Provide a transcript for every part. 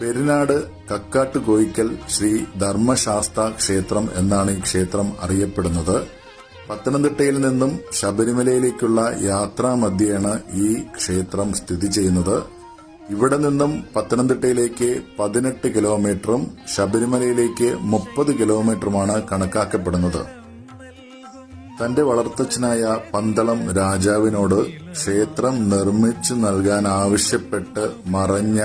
പെരിനാട് കക്കാട്ട് കോയിക്കൽ ശ്രീ ധർമ്മശാസ്ത ക്ഷേത്രം എന്നാണ് ഈ ക്ഷേത്രം അറിയപ്പെടുന്നത്. പത്തനംതിട്ടയിൽ നിന്നും ശബരിമലയിലേക്കുള്ള യാത്രാമധ്യേയാണ് ഈ ക്ഷേത്രം സ്ഥിതി ചെയ്യുന്നത്. ഇവിടെ നിന്നും പത്തനംതിട്ടയിലേക്ക് പതിനെട്ട് കിലോമീറ്ററും ശബരിമലയിലേക്ക് മുപ്പത് കിലോമീറ്ററുമാണ് കണക്കാക്കപ്പെടുന്നത്. തന്റെ വളർത്തച്ഛനായ പന്തളം രാജാവിനോട് ക്ഷേത്രം നിർമ്മിച്ചു നൽകാൻ ആവശ്യപ്പെട്ട് മറഞ്ഞ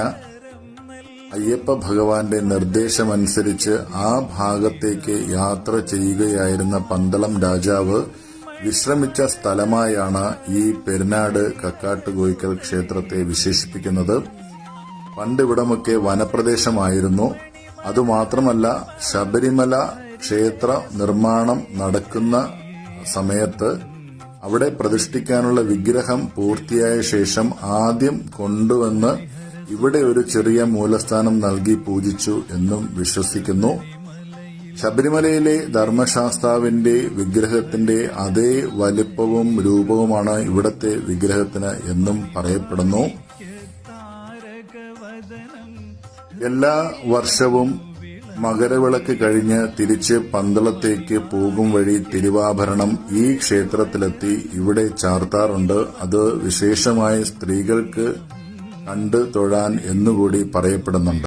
അയ്യപ്പ ഭഗവാന്റെ നിർദ്ദേശമനുസരിച്ച് ആ ഭാഗത്തേക്ക് യാത്ര ചെയ്യുകയായിരുന്ന പന്തളം രാജാവ് വിശ്രമിച്ച സ്ഥലമായാണ് ഈ പെരുന്നാട് കക്കാട്ടുകോയിക്കൽ ക്ഷേത്രത്തെ വിശേഷിപ്പിക്കുന്നത്. പണ്ടിവിടമൊക്കെ വനപ്രദേശമായിരുന്നു. അതുമാത്രമല്ല ശബരിമല ക്ഷേത്ര നിർമ്മാണം നടക്കുന്ന സമയത്ത് അവിടെ പ്രതിഷ്ഠിക്കാനുള്ള വിഗ്രഹം പൂർത്തിയായ ശേഷം ആദ്യം കൊണ്ടുവന്ന് ഇവിടെ ഒരു ചെറിയ മൂലസ്ഥാനം നൽകി പൂജിച്ചു എന്നും വിശ്വസിക്കുന്നു. ശബരിമലയിലെ ധർമ്മശാസ്താവിന്റെ വിഗ്രഹത്തിന്റെ അതേ വലിപ്പവും രൂപവുമാണ് ഇവിടത്തെ വിഗ്രഹത്തിന് എന്നും പറയപ്പെടുന്നു. എല്ലാ വർഷവും മകരവിളക്ക് കഴിഞ്ഞ് തിരിച്ച് പന്തളത്തേക്ക് പോകും വഴി തിരുവാഭരണം ഈ ക്ഷേത്രത്തിലെത്തി ഇവിടെ ചാർത്താറുണ്ട്. അത് വിശേഷമായി സ്ത്രീകൾക്ക് കണ്ട് തൊഴാൻ എന്നുകൂടി പറയപ്പെടുന്നുണ്ട്.